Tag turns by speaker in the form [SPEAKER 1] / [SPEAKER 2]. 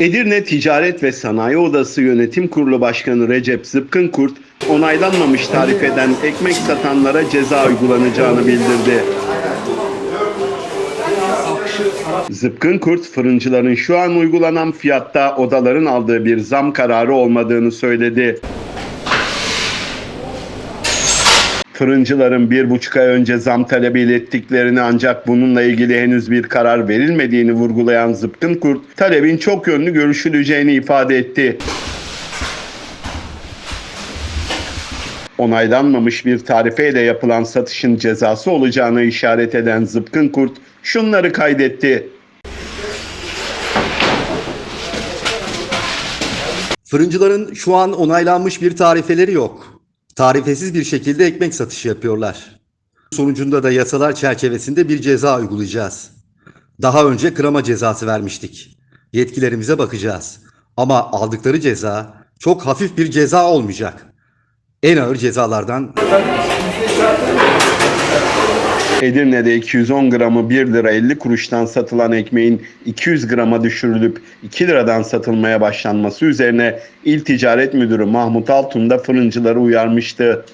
[SPEAKER 1] Edirne Ticaret ve Sanayi Odası Yönetim Kurulu Başkanı Recep Zıpkınkurt, onaylanmamış tarif eden ekmek satanlara ceza uygulanacağını bildirdi. Zıpkınkurt, fırıncıların şu an uygulanan fiyatta odaların aldığı bir zam kararı olmadığını söyledi. Fırıncıların bir buçuk ay önce zam talebi ilettiklerini ancak bununla ilgili henüz bir karar verilmediğini vurgulayan Zıpkın Kurt, talebin çok yönlü görüşüleceğini ifade etti. Onaylanmamış bir tarifeyle yapılan satışın cezası olacağını işaret eden Zıpkın Kurt şunları kaydetti.
[SPEAKER 2] Fırıncıların şu an onaylanmış bir tarifeleri yok. Tarifesiz bir şekilde ekmek satışı yapıyorlar. Sonucunda da yasalar çerçevesinde bir ceza uygulayacağız. Daha önce kırama cezası vermiştik. Yetkilerimize bakacağız. Ama aldıkları ceza çok hafif bir ceza olmayacak. En ağır cezalardan
[SPEAKER 1] Edirne'de 210 gramı 1 lira 50 kuruştan satılan ekmeğin 200 grama düşürülüp 2 liradan satılmaya başlanması üzerine İl Ticaret Müdürü Mahmut Altun da fırıncıları uyarmıştı.